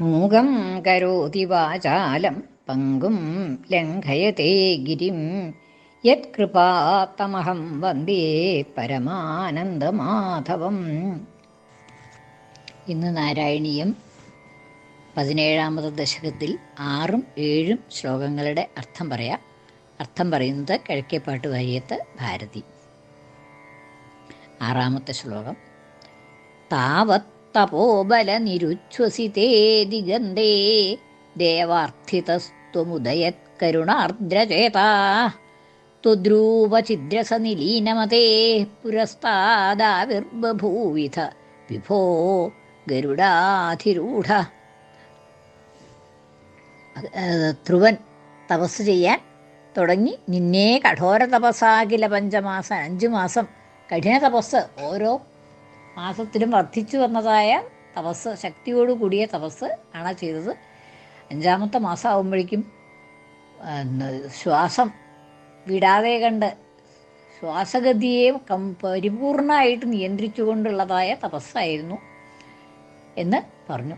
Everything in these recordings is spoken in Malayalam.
മൂകം കരോതി വാചാലം പങ്കും ലംഘയത്തെ ഗിരിം. യത്കൃപാത്തമഹം വന്ദേ പരമാനന്ദമാധവം. ഇന്ന് നാരായണീയം പതിനേഴാമത് ദശകത്തിൽ ആറും ഏഴും ശ്ലോകങ്ങളുടെ അർത്ഥം പറയാം. അർത്ഥം പറയുന്നത് കിഴക്കേപ്പാട്ട് വരിയത്ത് ഭാരതി. ആറാമത്തെ ശ്ലോകം. താവത് തപോബലനിരുച്ഛ്വസിതേ ദിഗന്ധേ ദേവാർത്ഥിതസ്ത്വമുദയത്കരുണാർദ്രചേതാ തുദ്രൂപഛിദ്രസനിലീനമതേ. പുരസ്താദാവിർബഭൂവിധ വിഭോ ഗരുഡാധിരൂഢ. ധ്രുവൻ തപസ് ചെയ്യാൻ തുടങ്ങി. നിന്നെ കഠോര തപസ്സാകില പഞ്ചമാസം അഞ്ചു മാസം കഠിന തപസ് ഓരോ മാസത്തിലും വർദ്ധിച്ചു വന്നതായ തപസ് ശക്തിയോടു കൂടിയ തപസ് ആണ് ചെയ്തത്. അഞ്ചാമത്തെ മാസം ആകുമ്പോഴേക്കും ശ്വാസം വിടാതെ കണ്ട് ശ്വാസഗതിയെ കം പരിപൂർണമായിട്ട് നിയന്ത്രിച്ചുകൊണ്ടുള്ളതായ തപസ്സായിരുന്നു എന്ന് പറഞ്ഞു.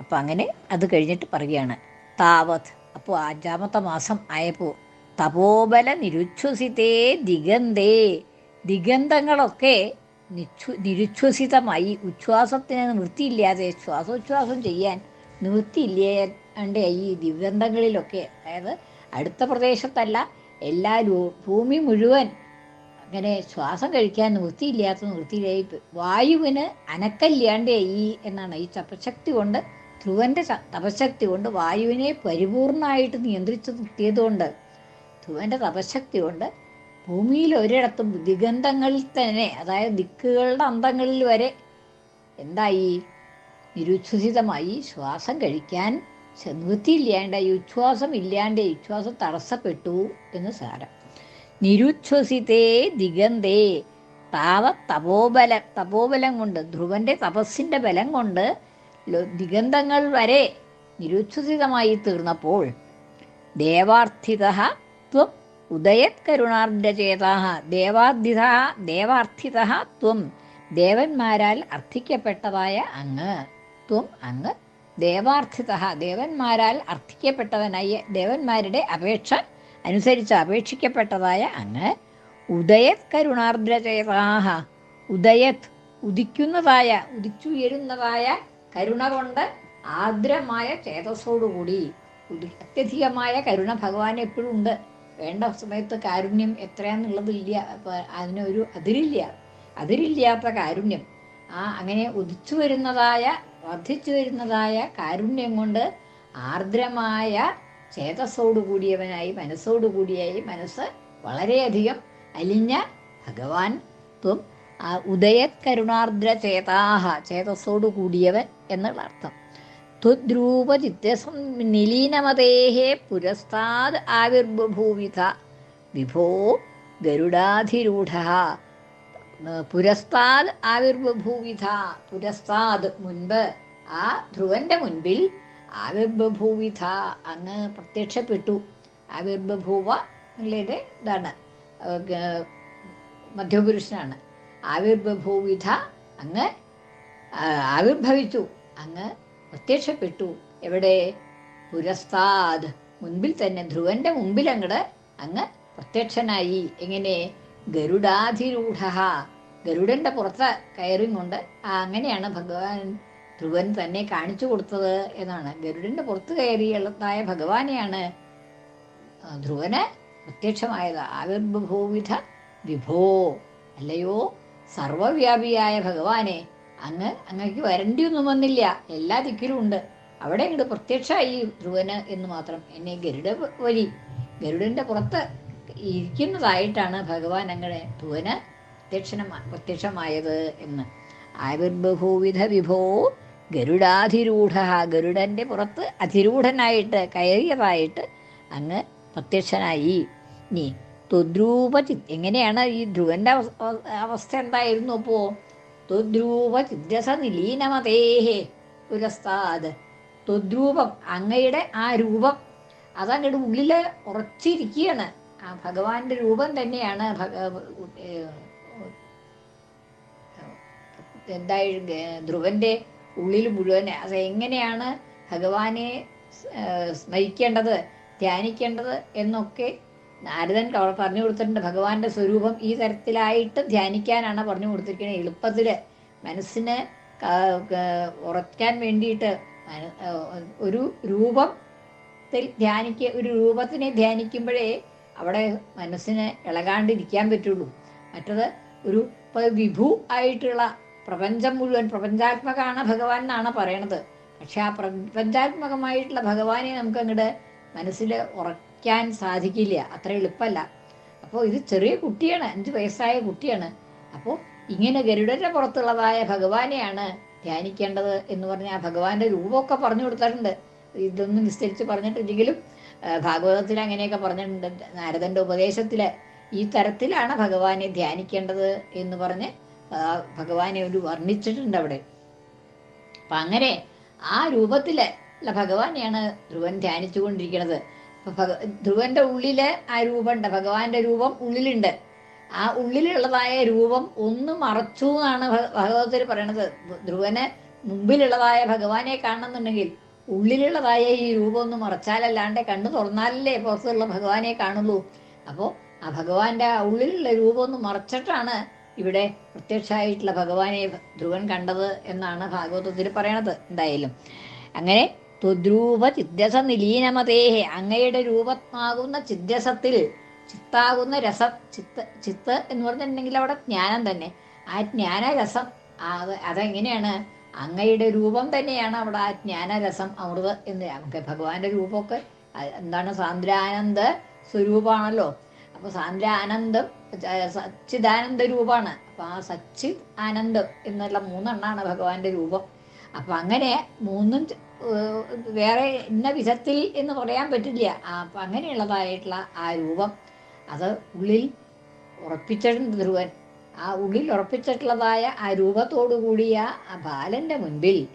അപ്പം അങ്ങനെ അത് കഴിഞ്ഞിട്ട് പറയുകയാണ് താവത്. അപ്പോൾ അഞ്ചാമത്തെ മാസം ആയപ്പോൾ തപോബല നിരുച്ഛ്വസിതേ ദിഗന്തേ ദിഗന്ധങ്ങളൊക്കെ നിച്ഛു നിരുച്ഛ്വസിതമായി ഉച്ഛ്വാസത്തിന് നിവൃത്തിയില്ലാതെ ശ്വാസോച്ഛ്വാസം ചെയ്യാൻ നിവൃത്തിയില്ലാണ്ട് ഈ ദിവ്യന്തങ്ങളിലൊക്കെ. അതായത് അടുത്ത പ്രദേശത്തല്ല എല്ലാ ഭൂമി മുഴുവൻ അങ്ങനെ ശ്വാസം കഴിക്കാൻ നിവൃത്തിയില്ലാത്ത നിവൃത്തിയിലായി വായുവിന് അനക്കല്ലാണ്ടായി എന്നാണ് ഈ തപശക്തി കൊണ്ട് ധ്രുവന്റെ തപശക്തി കൊണ്ട് വായുവിനെ പരിപൂർണമായിട്ട് നിയന്ത്രിച്ചു നിർത്തിയതുകൊണ്ട് ധ്രുവന്റെ തപശക്തി കൊണ്ട് ഭൂമിയിൽ ഒരിടത്തും ദിഗന്ധങ്ങളിൽ തന്നെ അതായത് ദിക്കുകളുടെ അന്തങ്ങളിൽ വരെ എന്തായി? നിരുച്ഛുസിതമായി ശ്വാസം കഴിക്കാൻ നിവൃത്തിയില്ലാണ്ടായി ഉച്ഛ്വാസം ഇല്ലാണ്ട് ഉച്ഛ്വാസം തടസ്സപ്പെട്ടു എന്ന് സാരം. നിരുച്ഛ്വസിതേ ദിഗന്തേ താവ തപോബല തപോബലം കൊണ്ട് ധ്രുവന്റെ തപസ്സിന്റെ ബലം കൊണ്ട് ദിഗന്ധങ്ങൾ വരെ നിരുച്ഛ്വസിതമായി തീർന്നപ്പോൾ ദേവാർത്ഥിത ത്വം ഉദയത് കരുണാർദ്രചേതാ ദേവാർത്ഥിത ദേവാർത്ഥിത ത്വം. ദേവന്മാരാൽ അർത്ഥിക്കപ്പെട്ടതായ അങ്ങ് ത്വം അങ്ങ്. ദേവാർത്ഥിത ദേവന്മാരാൽ അർത്ഥിക്കപ്പെട്ടവനായ ദേവന്മാരുടെ അപേക്ഷ അനുസരിച്ച് അപേക്ഷിക്കപ്പെട്ടതായ അങ്ങ്. ഉദയത് കരുണാർദ്രചേതാഹ ഉദയത് ഉദിക്കുന്നതായ ഉദിച്ചുയരുന്നതായ കരുണ കൊണ്ട് ആർദ്രമായ ചേതസ്സോടുകൂടി അത്യധികമായ കരുണ ഭഗവാൻ എപ്പോഴും ഉണ്ട്. വേണ്ട സമയത്ത് കാരുണ്യം എത്രയാന്നുള്ളതില്ല അതിനൊരു അതിരില്ല. അതിരില്ലാത്ത കാരുണ്യം. ആ അങ്ങനെ ഉദിച്ചു വരുന്നതായ വർദ്ധിച്ചു വരുന്നതായ കാരുണ്യം കൊണ്ട് ആർദ്രമായ ചേതസ്സോടു കൂടിയവനായി മനസ്സോടു കൂടിയായി മനസ്സ് വളരെയധികം അലിഞ്ഞ ഭഗവാൻ. ത്വം ഉദയത് കരുണാർദ്ര ചേതാഹ ചേതസ്സോടു കൂടിയവൻ എന്നുള്ള അർത്ഥം. ത്വദ്രൂപചിത്യസം പുരസ്താത് ആവിർഭൂവിധ. വിഭോ ഗരുഡാധിരൂഢ. പുരസ്താദ് ആവിർബഭൂവിധ പുരസ്താദ് മുൻപ് ആ ധ്രുവന്റെ മുൻപിൽ ആവിർബഭൂവിധ അങ്ങ് പ്രത്യക്ഷപ്പെട്ടു. ആവിർബഭൂവ എന്നുള്ളത് ഇതാണ്. മധ്യപുരുഷനാണ്. ആവിർബഭൂവിധ അങ്ങ് ആവിർഭവിച്ചു. അങ്ങ് പ്രത്യക്ഷപ്പെട്ടു. എവിടെ? പുരസ്താദ് മുൻപിൽ തന്നെ ധ്രുവന്റെ മുമ്പിൽ അങ്ങട് അങ്ങ് പ്രത്യക്ഷനായി. എങ്ങനെ? ഗരുഡാധിരൂഢ. ഗരുഡന്റെ പുറത്ത് കയറിയും കൊണ്ട് അങ്ങനെയാണ് ഭഗവാൻ ധ്രുവൻ തന്നെ കാണിച്ചു കൊടുത്തത് എന്നാണ്. ഗരുഡന്റെ പുറത്ത് കയറിയുള്ളതായ ഭഗവാനെയാണ് ധ്രുവന് പ്രത്യക്ഷമായത്. ആവിർഭൂവിധ വിഭോ. അല്ലയോ? സർവവ്യാപിയായ ഭഗവാനെ. അങ്ങ് അങ്ങക്ക് വരണ്ടിയൊന്നും വന്നില്ല. എല്ലാ ദിക്കിലും ഉണ്ട്. അവിടെ ഇങ്ങോട്ട് പ്രത്യക്ഷമായി ധ്രുവന് എന്ന് മാത്രം. എന്നെ ഗരുഡ വഴി ഗരുഡന്റെ പുറത്ത് ഇരിക്കുന്നതായിട്ടാണ് ഭഗവാൻ അങ്ങനെ ധ്രുവന് പ്രത്യക്ഷന പ്രത്യക്ഷമായത് എന്ന്. ആവിർബഹുവിധ വിഭോ ഗരുഡാധിരൂഢ. ഗരുഡന്റെ പുറത്ത് അധിരൂഢനായിട്ട് കയറിയതായിട്ട് അങ്ങ് പ്രത്യക്ഷനായി. നീ തുദ്രൂപചി എങ്ങനെയാണ് ഈ ധ്രുവന്റെ അവസ്ഥ എന്തായിരുന്നു അപ്പോ? തൊദ്രൂപ പുരസ്താത് തൊദ്രൂപം അങ്ങയുടെ ആ രൂപം അതങ്ങയുടെ ഉള്ളിൽ ഉറച്ചിരിക്കുകയാണ് ആ ഭഗവാന്റെ രൂപം തന്നെയാണ് എന്തായി ധ്രുവന്റെ ഉള്ളിൽ മുഴുവൻ. അത് എങ്ങനെയാണ് ഭഗവാനെ സ്മരിക്കേണ്ടത് ധ്യാനിക്കേണ്ടത് എന്നൊക്കെ നാരദൻ പറഞ്ഞു കൊടുത്തിട്ടുണ്ട് ഭഗവാന്റെ സ്വരൂപം ഈ തരത്തിലായിട്ട് ധ്യാനിക്കാനാണ് പറഞ്ഞു കൊടുത്തിരിക്കുന്നത്. എളുപ്പത്തിൽ മനസ്സിന് ഉറക്കാൻ വേണ്ടിയിട്ട് ഒരു രൂപത്തിൽ ധ്യാനിക്ക ഒരു രൂപത്തിനെ ധ്യാനിക്കുമ്പോഴേ അവിടെ മനസ്സിനെ ഇളകാണ്ടിരിക്കാൻ പറ്റുള്ളൂ. മറ്റത് ഒരു വിഭു ആയിട്ടുള്ള പ്രപഞ്ചം മുഴുവൻ പ്രപഞ്ചാത്മകമാണ് ഭഗവാൻ എന്നാണ് പറയണത്. പക്ഷെ ആ പ്രപഞ്ചാത്മകമായിട്ടുള്ള ഭഗവാനെ നമുക്ക് അങ്ങോട്ട് മനസ്സിൽ ഉറക്കാൻ സാധിക്കില്ല. അത്ര എളുപ്പമല്ല. അപ്പോൾ ഇത് ചെറിയ കുട്ടിയാണ്. അഞ്ച് വയസ്സായ കുട്ടിയാണ്. അപ്പോൾ ഇങ്ങനെ ഗരുഡന്റെ പുറത്തുള്ളതായ ഭഗവാനെയാണ് ധ്യാനിക്കേണ്ടത് എന്ന് പറഞ്ഞ ആ ഭഗവാന്റെ രൂപമൊക്കെ പറഞ്ഞു കൊടുത്തിട്ടുണ്ട് ഇതൊന്നും വിസ്തരിച്ച് പറഞ്ഞിട്ടില്ലെങ്കിലും ഭാഗവതത്തിൽ അങ്ങനെയൊക്കെ പറഞ്ഞിട്ടുണ്ട്. നാരദന്റെ ഉപദേശത്തിൽ ഈ തരത്തിലാണ് ഭഗവാനെ ധ്യാനിക്കേണ്ടത് എന്ന് പറഞ്ഞ് ഭഗവാനെ ഒരു വർണിച്ചിട്ടുണ്ട് അവിടെ. അപ്പൊ അങ്ങനെ ആ രൂപത്തിൽ ഭഗവാനെയാണ് ധ്രുവൻ ധ്യാനിച്ചുകൊണ്ടിരിക്കുന്നത്. ഭഗ ധ്രുവന്റെ ഉള്ളിൽ ആ രൂപമുണ്ട് ഭഗവാന്റെ രൂപം ഉള്ളിലുണ്ട്. ആ ഉള്ളിലുള്ളതായ രൂപം ഒന്ന് മറച്ചു എന്നാണ് ഭഗവതത്തിൽ പറയണത്. ധ്രുവന് മുമ്പിലുള്ളതായ ഭഗവാനെ കാണണമെന്നുണ്ടെങ്കിൽ ഉള്ളിലുള്ളതായ ഈ രൂപം ഒന്ന് മറച്ചാലല്ലാണ്ട് കണ്ണു തുറന്നാലല്ലേ പുറത്തുള്ള ഭഗവാനെ കാണുള്ളൂ. അപ്പോൾ ആ ഭഗവാന്റെ ഉള്ളിലുള്ള രൂപം ഒന്ന് മറച്ചിട്ടാണ് ഇവിടെ പ്രത്യക്ഷമായിട്ടുള്ള ഭഗവാനെ ധ്രുവൻ കണ്ടത് എന്നാണ് ഭാഗവതത്തിൽ പറയണത് എന്തായാലും. അങ്ങനെ ത്വദ്രൂപ ചിദ്രസ നിലീനമതേഹ. അങ്ങയുടെ രൂപമാകുന്ന ചിദ്രസത്തിൽ ചിത്താകുന്ന രസം ചിത്ത് ചിത്ത് എന്ന് പറഞ്ഞിട്ടുണ്ടെങ്കിൽ അവിടെ ജ്ഞാനം തന്നെ. ആ ജ്ഞാനരസം അത് അതെങ്ങനെയാണ്? അങ്ങയുടെ രൂപം തന്നെയാണ് അവിടെ ആ ജ്ഞാനരസം അമൃത് എന്ന് നമുക്ക് ഭഗവാന്റെ രൂപമൊക്കെ എന്താണ് സാന്ദ്രാനന്ദ സ്വരൂപമാണല്ലോ. അപ്പൊ സാന്ദ്രാനന്ദം സച്ചിദാനന്ദ രൂപമാണ്. അപ്പൊ ആ സച്ചിദ് ആനന്ദം എന്നുള്ള മൂന്നെണ്ണാണ് ഭഗവാന്റെ രൂപം. അപ്പൊ അങ്ങനെ മൂന്നും വേറെ ഇന്ന വിധത്തിൽ എന്ന് പറയാൻ പറ്റില്ല. അപ്പൊ അങ്ങനെയുള്ളതായിട്ടുള്ള ആ രൂപം അത് ഉള്ളിൽ ഉറപ്പിച്ചിരുന്ന ധ്രുവൻ. ആ ഉള്ളിൽ ഉറപ്പിച്ചിട്ടുള്ളതായ ആ രൂപത്തോടു കൂടിയ ആ ബാലന്റെ മുൻപിൽ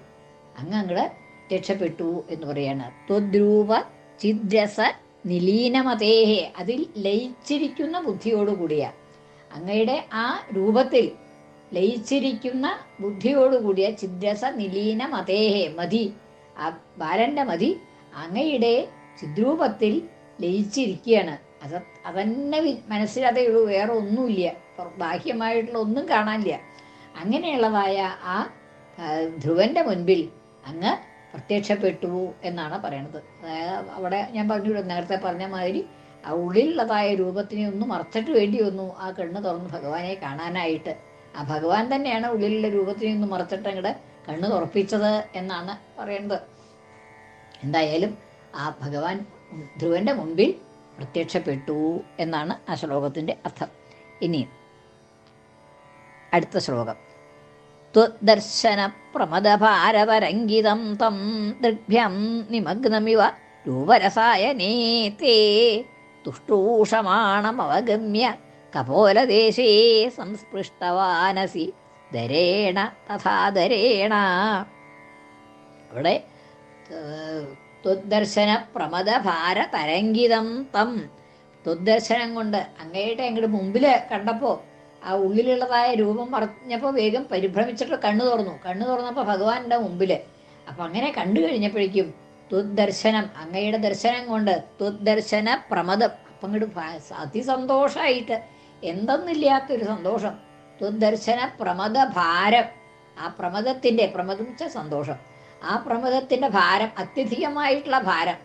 അങ്ങ് അങ്ങട് രക്ഷപ്പെട്ടു എന്ന് പറയാണ്. ത്വദ്രൂപ ചിദ്രസ നിലീനമതേഹേ. അതിൽ ലയിച്ചിരിക്കുന്ന ബുദ്ധിയോടുകൂടിയ അങ്ങയുടെ ആ രൂപത്തിൽ ലയിച്ചിരിക്കുന്ന ബുദ്ധിയോടുകൂടിയ ചിദ്രസ നിലീനമതേഹേ. മതി. ബാലന്റെ മതി. അങ്ങയുടെ ചിദ്രൂപത്തിൽ ലയിച്ചിരിക്കുകയാണ്. അത് അതന്നെ മനസ്സിലതേ വേറെ ഒന്നുമില്ല. ബാഹ്യമായിട്ടുള്ള ഒന്നും കാണാനില്ല. അങ്ങനെയുള്ളതായ ആ ആ, ധ്രുവന്റെ മുൻപിൽ അങ്ങ് പ്രത്യക്ഷപ്പെട്ടു എന്നാണ് പറയണത്. അതായത് അവിടെ ഞാൻ പറഞ്ഞു നേരത്തെ പറഞ്ഞ മാതിരി ആ ഉള്ളിലുള്ളതായ രൂപത്തിനെ ഒന്ന് മറച്ചിട്ട് വേണ്ടി വന്നു. ആ കണ്ണ് തുറന്ന് ഭഗവാനെ കാണാനായിട്ട്. ആ ഭഗവാൻ തന്നെയാണ് ഉള്ളിലുള്ള രൂപത്തിനെ ഒന്ന് മറച്ചിട്ട് അങ്ങടെ കണ്ണ് തുറപ്പിച്ചത് എന്നാണ് പറയുന്നത് എന്തായാലും ആ ഭഗവാൻ ധ്രുവന്റെ മുൻപിൽ പ്രത്യക്ഷപ്പെട്ടു എന്നാണ് ആ ശ്ലോകത്തിന്റെ അർത്ഥം. ഇനി അടുത്ത ശ്ലോകം. ത്വദർശന പ്രമദഭാരതരംഗിതം തം ദൃഭ്യം നിമഗ്നമിവ രൂപരസായനേ തേ തുഷ്ടൂഷമാണമവഗമ്യ കപോലദേശേ സംസ്പൃഷ്ടവാനസി ദരേണ തഥാ ദരേണ അവിടെ ഏഹ്, ത്വദ്ദർശന പ്രമദ ഭാര തരംഗിതം തം. ത്വദ്ദർശനം കൊണ്ട് അങ്ങയുടെ അങ്ങോട്ട് മുമ്പിൽ കണ്ടപ്പോ ആ ഉള്ളിലുള്ളതായ രൂപം പറഞ്ഞപ്പോൾ വേഗം പരിഭ്രമിച്ചിട്ട് കണ്ണു തുറന്നു. കണ്ണു തുറന്നപ്പോൾ ഭഗവാന്റെ മുമ്പിൽ. അപ്പൊ അങ്ങനെ കണ്ടു കഴിഞ്ഞപ്പോഴേക്കും ത്വദ്ദർശനം അങ്ങയുടെ ദർശനം കൊണ്ട് ത്വദ്ദർശന പ്രമദം. അപ്പം അങ്ങോട്ട് അതിസന്തോഷമായിട്ട് എന്തെന്നില്ലാത്തൊരു സന്തോഷം. ത്വദ്ദർശന പ്രമദ ഭാരം ആ പ്രമദത്തിന്റെ പ്രമദം വെച്ച സന്തോഷം. ആ പ്രമദത്തിന്റെ ഭാരം അത്യധികമായിട്ടുള്ള ഭാരം.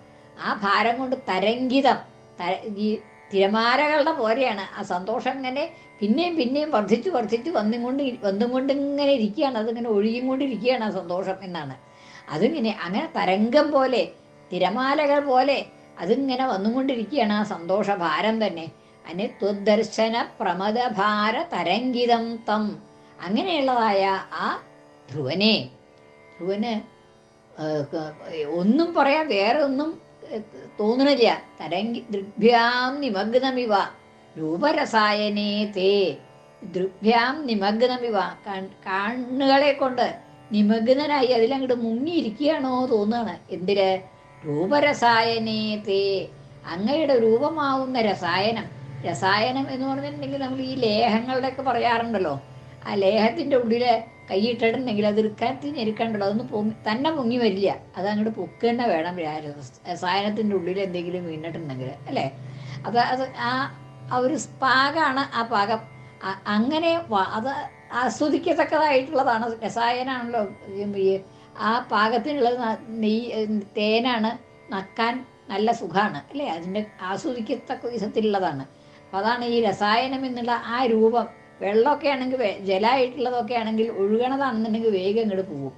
ആ ഭാരം കൊണ്ട് തരംഗിതം തര ഈ തിരമാലകളുടെ പോലെയാണ്. ആ സന്തോഷം ഇങ്ങനെ പിന്നെയും പിന്നെയും വർദ്ധിച്ചു വർദ്ധിച്ചു വന്നും കൊണ്ട് വന്നും കൊണ്ട് ഇങ്ങനെ ഇരിക്കുകയാണ്. അതിങ്ങനെ ഒഴുകിയും കൊണ്ടിരിക്കുകയാണ് ആ സന്തോഷം എന്നാണ്. അതിങ്ങനെ അങ്ങനെ തരംഗം പോലെ തിരമാലകൾ പോലെ അതിങ്ങനെ വന്നുകൊണ്ടിരിക്കുകയാണ് ആ സന്തോഷ ഭാരം തന്നെ. അതിന് ത്വദർശന പ്രമദഭാര തരംഗിതം തം. അങ്ങനെയുള്ളതായ ആ ധ്രുവനെ. ധ്രുവന് ഒന്നും പറയാൻ വേറെ ഒന്നും തോന്നണില്ല. തരംഗി ദൃഭ്യാം നിമഗ്നമിവ. രൂപരസായനേ തേ. ദൃഭ്യാം നിമഗ്നമിവ. കണ്ണുകളെ കൊണ്ട് നിമഗ്നനായി അതിലങ്ങോട്ട് മുങ്ങിയിരിക്കുകയാണോ തോന്നുകയാണ് എന്തിര് രൂപരസായനേ തേ. അങ്ങയുടെ രൂപമാവുന്ന രസായനം. രസായനം എന്ന് പറഞ്ഞിട്ടുണ്ടെങ്കിൽ നമ്മൾ ഈ ലേഹങ്ങളുടെ ഒക്കെ പറയാറുണ്ടല്ലോ. ആ ലേഹത്തിന്റെ ഉള്ളിൽ കൈയിട്ടിട്ടുണ്ടെങ്കിൽ അത് ഇറുക്കാത്തി ഞെരുക്കണ്ടല്ലോ അതൊന്നും പൊങ്ങി തന്നെ പൊങ്ങി വരില്ല. അത് അങ്ങോട്ട് പൊക്കുക വേണം രസായനത്തിന്റെ ഉള്ളിൽ എന്തെങ്കിലും വീണിട്ടുണ്ടെങ്കിൽ അല്ലേ? അത് അത് ആ ആ ഒരു പാകമാണ് ആ പാകം. അങ്ങനെ അത് ആസ്വദിക്കത്തക്കതായിട്ടുള്ളതാണ്. രസായനാണല്ലോ ആ പാകത്തിനുള്ള നെയ് തേനാണ് നക്കാൻ നല്ല സുഖമാണ് അല്ലേ? അതിന്റെ ആസ്വദിക്കത്തക്ക വിധത്തിലുള്ളതാണ്. അതാണ് ഈ രസായനം എന്നുള്ള ആ രൂപം. വെള്ളമൊക്കെ ആണെങ്കിൽ ജലമായിട്ടുള്ളതൊക്കെ ആണെങ്കിൽ ഒഴുകണതാണെന്നുണ്ടെങ്കിൽ വേഗം ഇങ്ങോട്ട് പോകും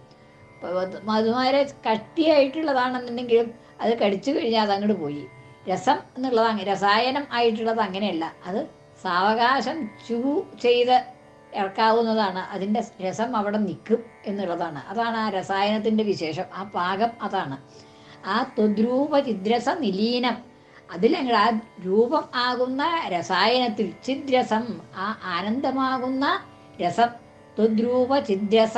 മധുമാരെ കട്ടിയായിട്ടുള്ളതാണെന്നുണ്ടെങ്കിലും അത് കടിച്ചു കഴിഞ്ഞാൽ അതങ്ങോട്ട് പോയി. രസം എന്നുള്ളത് രസായനം ആയിട്ടുള്ളത് അങ്ങനെയല്ല. അത് സാവകാശം ചൂ ചെയ്ത് ഇറക്കാവുന്നതാണ്. അതിന്റെ രസം അവിടെ നിൽക്കും എന്നുള്ളതാണ്. അതാണ് ആ രസായനത്തിന്റെ വിശേഷം. ആ പാകം അതാണ്. ആ ത്വദ്രൂപ ചിദ്രസ നിലീനം. അതിലങ്ങൾ ആ രൂപം ആകുന്ന രസായനത്തിൽ ചിദ്രസം ആ ആനന്ദമാകുന്ന രസം ത്വദ്രൂപ ചിദ്രസ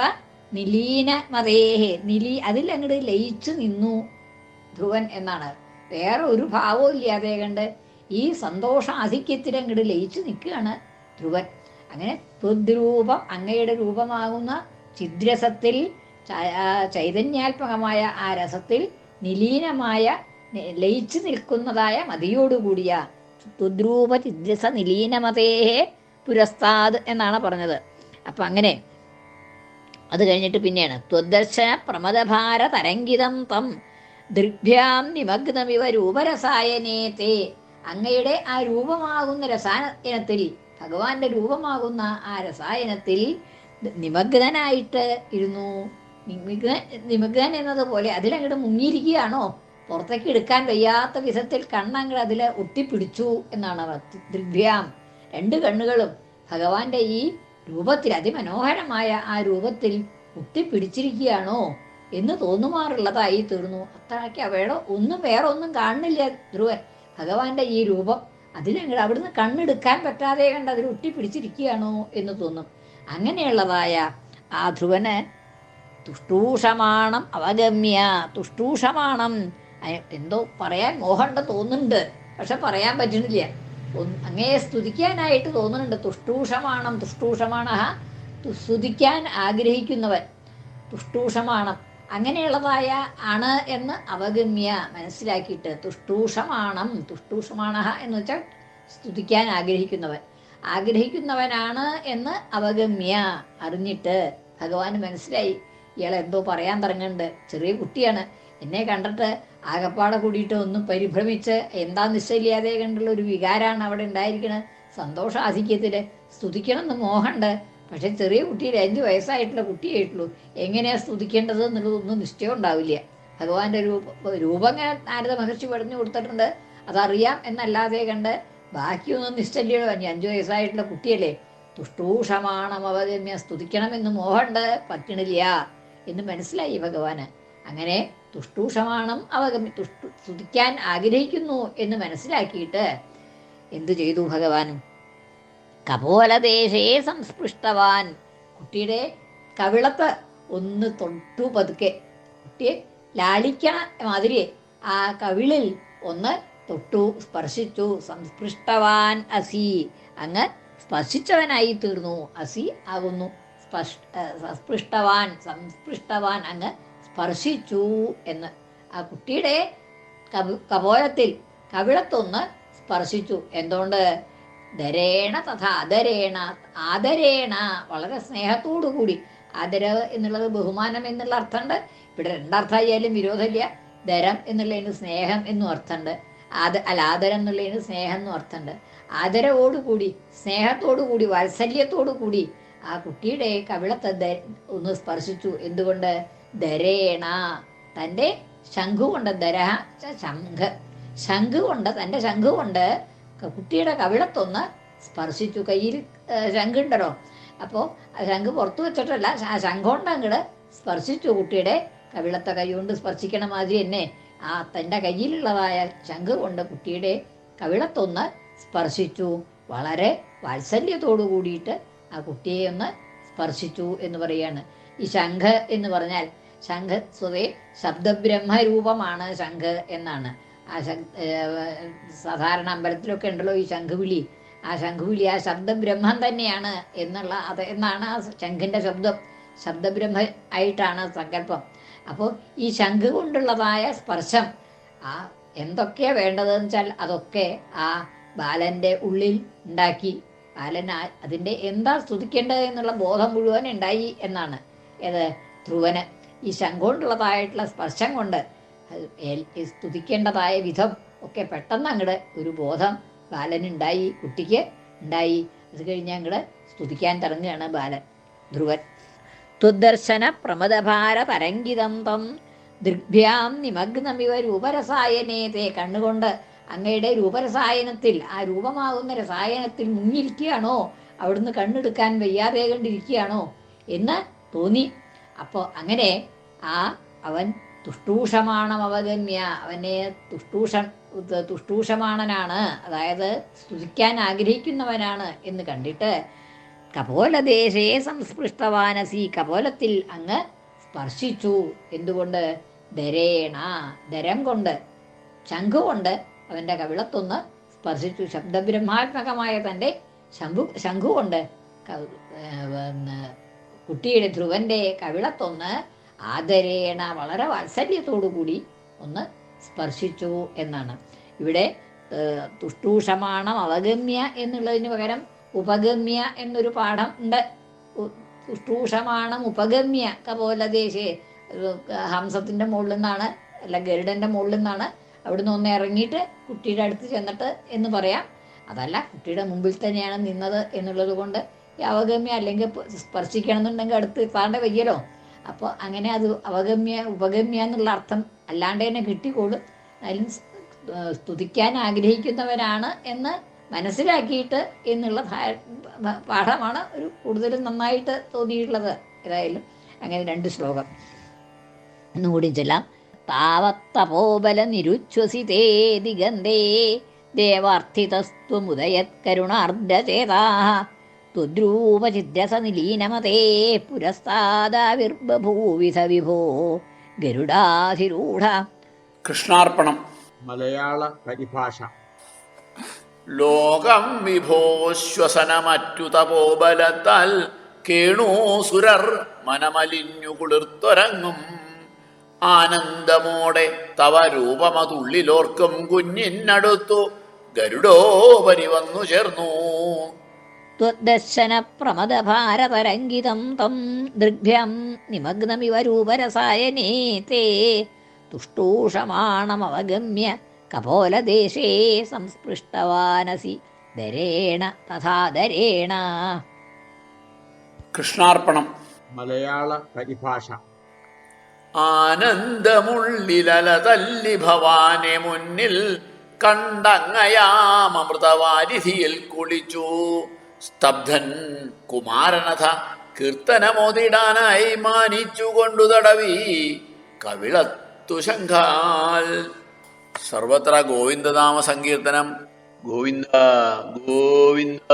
നിലീന മതേഹേ നിലീ അതിലങ്ങട് ലയിച്ചു നിന്നു ധ്രുവൻ എന്നാണ്. വേറെ ഒരു ഭാവവും ഇല്ലാതെ കണ്ട് ഈ സന്തോഷ അങ്ങോട്ട് ലയിച്ചു നിൽക്കുകയാണ് ധ്രുവൻ. അങ്ങനെ ത്വദ്രൂപം അങ്ങയുടെ രൂപമാകുന്ന ചിദ്രസത്തിൽ ചൈതന്യാത്മകമായ ആ രസത്തിൽ നിലീനമായ ലയിച്ചു നിൽക്കുന്നതായ മതിയോടുകൂടിയ തുദ്രൂപ ചിദ്രസ നിലീനമതേ പുരസ്താദ് എന്നാണ് പറഞ്ഞത്. അപ്പം അങ്ങനെ അത് കഴിഞ്ഞിട്ട് പിന്നെയാണ്. ത്വദർശന പ്രമദഭാര തരംഗിതം തം ദൃഭ്യാം നിമഗ്നമിവ രൂപരസായനേ അങ്ങയുടെ ആ രൂപമാകുന്ന രസായനത്തിൽ ഭഗവാന്റെ രൂപമാകുന്ന ആ രസായനത്തിൽ നിമഗ്നനായിട്ട് ഇരുന്നു. നിമഗ്ന നിമഗ്നൻ എന്നതുപോലെ അതിലങ്ങോട്ട് മുങ്ങിയിരിക്കുകയാണോ? പുറത്തേക്ക് എടുക്കാൻ വയ്യാത്ത വിധത്തിൽ കണ്ണങ്ങൾ അതിൽ ഒട്ടിപ്പിടിച്ചു എന്നാണ് അവ- രണ്ട് കണ്ണുകളും ഭഗവാന്റെ ഈ രൂപത്തിൽ അതിമനോഹരമായ ആ രൂപത്തിൽ ഒട്ടിപ്പിടിച്ചിരിക്കുകയാണോ എന്ന് തോന്നുമാറുള്ളതായി തീർന്നു. അത്രയ്ക്ക് അവയുടെ ഒന്നും വേറെ ഒന്നും കാണുന്നില്ല ധ്രുവൻ. ഭഗവാന്റെ ഈ രൂപം അതിനങ്ങൾ അവിടുന്ന് കണ്ണെടുക്കാൻ പറ്റാതെ കണ്ട് അതിൽ ഒട്ടിപ്പിടിച്ചിരിക്കുകയാണോ എന്ന് തോന്നും. അങ്ങനെയുള്ളതായ ആ ധ്രുവന് തുഷ്ടൂഷമാണം അവഗമ്യ. തുഷ്ടൂഷമാണം എന്തോ പറയാൻ മോഹമുണ്ട് തോന്നുന്നുണ്ട്. പക്ഷെ പറയാൻ പറ്റുന്നില്ല. അങ്ങേ സ്തുതിക്കാനായിട്ട് തോന്നുന്നുണ്ട്. തുഷ്ടൂഷമാണം തുഷ്ടൂഷമാണ സ്തുതിക്കാൻ ആഗ്രഹിക്കുന്നവൻ. തുഷ്ടൂഷമാണം. അങ്ങനെയുള്ളതായ ആണ് എന്ന് അവഗമ്യ മനസ്സിലാക്കിയിട്ട് തുഷ്ടൂഷമാണം തുഷ്ടൂഷമാണ എന്ന് വെച്ചാൽ സ്തുതിക്കാൻ ആഗ്രഹിക്കുന്നവൻ. ആഗ്രഹിക്കുന്നവനാണ് എന്ന് അവഗമ്യ അറിഞ്ഞിട്ട് ഭഗവാൻ മനസ്സിലായി. ഇയാൾ എന്തോ പറയാൻ തുടങ്ങുന്നുണ്ട്. ചെറിയ കുട്ടിയാണ്. എന്നെ കണ്ടിട്ട് ആകപ്പാടെ കൂടിയിട്ട് ഒന്ന് പരിഭ്രമിച്ച് എന്താ നിശ്ചയില്ലാതെ കണ്ടുള്ള ഒരു വികാരമാണ് അവിടെ ഉണ്ടായിരിക്കുന്നത് സന്തോഷാധിക്യത്തിൽ സ്തുതിക്കണം എന്ന് മോഹമുണ്ട്. പക്ഷെ ചെറിയ കുട്ടിയിൽ അഞ്ച് വയസ്സായിട്ടുള്ള കുട്ടിയായിട്ടുള്ളൂ എങ്ങനെയാ സ്തുതിക്കേണ്ടത് എന്നുള്ളതൊന്നും നിശ്ചയം ഉണ്ടാവില്ല. ഭഗവാന്റെ രൂപ രൂപം ആരത മഹർഷി പറഞ്ഞു കൊടുത്തിട്ടുണ്ട്. അതറിയാം എന്നല്ലാതെ കണ്ട് ബാക്കിയൊന്നും നിശ്ചല്യോ അഞ്ച് അഞ്ചു വയസ്സായിട്ടുള്ള കുട്ടിയല്ലേ. തുഷ്ടൂഷമാണം അവഗമ്യ സ്തുതിക്കണമെന്ന് മോഹമുണ്ട്. പറ്റണില്ല എന്ന് മനസ്സിലായി ഭഗവാന്. അങ്ങനെ തുഷ്ടൂഷമാണം അവഗമ്യ തുഷ്ടു സ്തുതിക്കാൻ ആഗ്രഹിക്കുന്നു എന്ന് മനസ്സിലാക്കിയിട്ട് എന്തു ചെയ്തു ഭഗവാനും കപോലദേശേ സംസ്പൃഷ്ടവാൻ. കുട്ടിയുടെ കവിളത്ത് ഒന്ന് തൊട്ടു പതുക്കെ. കുട്ടിയെ ലാളിക്കണ മാതിരി ആ കവിളിൽ ഒന്ന് തൊട്ടു സ്പർശിച്ചു. സംസ്പൃഷ്ടവാൻ അസി. അങ്ങ് സ്പർശിച്ചവനായി തീർന്നു. അസി ആകുന്നു. സ്പൃഷ്ടവാൻ സംസ്പൃഷ്ടവാൻ സംസ്പൃഷ്ടവാൻ അങ്ങ് സ്പർശിച്ചു എന്ന്. ആ കുട്ടിയുടെ കപോലത്തിൽ കവിളത്തൊന്ന് സ്പർശിച്ചു. എന്തുകൊണ്ട്? ധരേണ തഥാ ആദരേണ ആദരേണ വളരെ സ്നേഹത്തോടു കൂടി. ആദര എന്നുള്ളത് ബഹുമാനം എന്നുള്ള അർത്ഥമുണ്ട്. ഇവിടെ രണ്ടർത്ഥമായാലും വിരോധമില്ല. ധരം എന്നുള്ളതിന് സ്നേഹം എന്നും അർത്ഥമുണ്ട്. ആദ അല്ല ആദരം എന്നുള്ളതിന് സ്നേഹം എന്നും അർത്ഥമുണ്ട്. ആദരവോടുകൂടി സ്നേഹത്തോടുകൂടി വാത്സല്യത്തോടു കൂടി ആ കുട്ടിയുടെ കവിളത്തെ ഒന്ന് സ്പർശിച്ചു. എന്തുകൊണ്ട്? ധരേണ. തന്റെ ശംഖു കൊണ്ട് ധരഹ ച ശംഖ്. ശംഖ് കൊണ്ട് തന്റെ ശംഖ് കൊണ്ട് കുട്ടിയുടെ കവിളത്തൊന്ന് സ്പർശിച്ചു. കയ്യിൽ ശംഖുണ്ടല്ലോ. അപ്പോൾ ശംഖ് പുറത്തു വെച്ചിട്ടല്ല ആ ശംഖുകൊണ്ട് സ്പർശിച്ചു കുട്ടിയുടെ കവിളത്തെ കൈ കൊണ്ട് സ്പർശിക്കണ മാതിരി തന്നെ. ആ തന്റെ കയ്യിലുള്ളതായ ശംഖ് കൊണ്ട് കുട്ടിയുടെ കവിളത്തൊന്ന് സ്പർശിച്ചു. വളരെ വാത്സല്യത്തോടു കൂടിയിട്ട് ആ കുട്ടിയെ ഒന്ന് സ്പർശിച്ചു എന്ന് പറയാണ്. ഈ ശംഖ് എന്ന് പറഞ്ഞാൽ ശംഖ് സ്വതേ ശബ്ദബ്രഹ്മരൂപമാണ് ശംഖ് എന്നാണ്. ആ സാധാരണ അമ്പലത്തിലൊക്കെ ഉണ്ടല്ലോ ഈ ശംഖുവിളി. ആ ശംഖുവിളി ആ ശബ്ദബ്രഹ്മം തന്നെയാണ് എന്നുള്ള അത് എന്നാണ് ആ ശംഖിന്റെ ശബ്ദം. ശബ്ദബ്രഹ്മ ആയിട്ടാണ് സങ്കല്പം. അപ്പോൾ ഈ ശംഖ് കൊണ്ടുള്ളതായ സ്പർശം ആ എന്തൊക്കെയാണ് വേണ്ടതെന്ന് വെച്ചാൽ അതൊക്കെ ആ ബാലന്റെ ഉള്ളിൽ ഉണ്ടാക്കി ബാലൻ അതിന്റെ എന്താ സ്തുതിക്കേണ്ടത് എന്നുള്ള ബോധം മുഴുവൻ ഉണ്ടായി എന്നാണ്. ഏത്? ധ്രുവന്. ഈ ശംഖുകൊണ്ടുള്ളതായിട്ടുള്ള സ്പർശം കൊണ്ട് സ്തുതിക്കേണ്ടതായ വിധം ഒക്കെ പെട്ടെന്ന് അങ്ങോട്ട് ഒരു ബോധം ബാലനുണ്ടായി കുട്ടിക്ക് ഉണ്ടായി. അത് കഴിഞ്ഞ് അങ്ങോട്ട് സ്തുതിക്കാൻ തുടങ്ങുകയാണ് ബാലൻ. ധ്രുവൻ. ത്വദർശന പ്രമദഭാര തരംഗിതം തം ദൃഗ്ഭ്യാം നിമഗ്നമിവ രൂപരസായനേ തേ കണ്ണുകൊണ്ട് അങ്ങയുടെ രൂപരസായനത്തിൽ ആ രൂപമാകുന്ന രസായനത്തിൽ മുങ്ങിയിരിക്കുകയാണോ? അവിടുന്ന് കണ്ണെടുക്കാൻ വയ്യാതെ കണ്ടിരിക്കുകയാണോ? എന്ന് തോന്നി. അപ്പോൾ അങ്ങനെ ആ അവൻ തുഷ്ടൂഷമാണം അവഗമ്യ അവനെ തുഷ്ടൂഷ തുഷ്ടൂഷമാണനാണ്. അതായത് സ്തുതിക്കാൻ ആഗ്രഹിക്കുന്നവനാണ് എന്ന് കണ്ടിട്ട് കപോലദേശേ സംസ്പൃഷ്ടവാനസി കപോലത്തിൽ അങ്ങ് സ്പർശിച്ചു. എന്തുകൊണ്ട്? ധരേണ ധരം കൊണ്ട് ശംഖു കൊണ്ട് അവന്റെ കവിളത്തൊന്ന് സ്പർശിച്ചു. ശബ്ദബ്രഹ്മാത്മകമായ തന്റെ ശംഭു ശംഖു കൊണ്ട് ക- കുട്ടിയുടെ ധ്രുവന്റെ കവിളത്തൊന്ന് ആദരേണ വളരെ വാത്സല്യത്തോടു കൂടി ഒന്ന് സ്പർശിച്ചു എന്നാണ്. ഇവിടെ തുഷ്ടൂഷമാണ് അവഗമ്യ എന്നുള്ളതിന് പകരം ഉപഗമ്യ എന്നൊരു പാഠം ഉണ്ട്. തുഷ്ടൂഷമാണ് ഉപഗമ്യ കപോലദേശേ ദേശേ ഹംസത്തിന്റെ മുകളിൽ നിന്നാണ് അല്ല ഗരുഡന്റെ മുകളിൽ നിന്നാണ് അവിടുന്ന് ഒന്ന് ഇറങ്ങിയിട്ട് കുട്ടിയുടെ അടുത്ത് ചെന്നിട്ട് എന്ന് പറയാം. അതല്ല കുട്ടിയുടെ മുമ്പിൽ തന്നെയാണ് നിന്നത് എന്നുള്ളത് കൊണ്ട് അവഗമ്യ അല്ലെങ്കിൽ സ്പർശിക്കണം എന്നുണ്ടെങ്കിൽ അടുത്ത് എത്താണ്ട് വയ്യല്ലോ. അപ്പോൾ അങ്ങനെ അത് അവഗമ്യ ഉപഗമ്യ എന്നുള്ള അർത്ഥം അല്ലാണ്ട് തന്നെ കിട്ടിക്കോളും. അതിലും സ്തുതിക്കാൻ ആഗ്രഹിക്കുന്നവരാണ് എന്ന് മനസ്സിലാക്കിയിട്ട് എന്നുള്ള പാഠമാണ് ഒരു കൂടുതലും നന്നായിട്ട് തോന്നിയിട്ടുള്ളത്. ഏതായാലും അങ്ങനെ രണ്ട് ശ്ലോകം. ഒന്നുകൂടി ചെല്ലാം. താവത്തപോബല നിരുച്ഛ്വസിതേ ദിഗന്ധേ ദേവാർത്ഥിതസ്ത്വമുദയത്കരുണാർദ്രചേതാ ത്വദ്രൂപചിദ്രസനിലീനമതേ പുരസ്താദാവിർബഭൂവിധ വിഭോ ഗരുഡാധിരൂഢ. കൃഷ്ണാർപ്പണം. മലയാള പരിഭാഷ. ലോകം വിഭോശ്വസനമറ്റു തപോബലത്താൽ കേണൂസുരർ മനമലിഞ്ഞു കുളിർത്തൊരങ്ങും. ആനന്ദമോടെ തവ രൂപമതുള്ളിലോർക്കും കുഞ്ഞിനടുത്തു ഗരുഡോപരി വന്നു ചേർന്നു. ത്വദ്ദർശന പ്രമദഭാരതരംഗിതം തം ദൃഗ്ഭ്യം നിമഗ്നമിവ രൂപരസായനേ തേ തുഷ്ടൂഷമാണമവഗമ്യ കപോലദേശേ സംസ്പൃഷ്ടവാനസി ദരേണ തഥാ ദരേണ കൃഷ്ണാർപ്പണം. മലയാള പരിഭാഷ. ആനന്ദമുള്ളിലല തല്ലി ഭവാനെ മുന്നിൽ കണ്ടങ്ങയാമൃതവാരിധിയിൽ കുളിച്ചു. സ്തബ്ധൻ കുമാരനഥ കീർത്തനമോതിടാനായി മാനിച്ചുകൊണ്ടു തടവി കവിളത്തു ശംഖാൽ സർവത്ര ഗോവിന്ദനാമ സങ്കീർത്തനം. ഗോവിന്ദ ഗോവിന്ദ.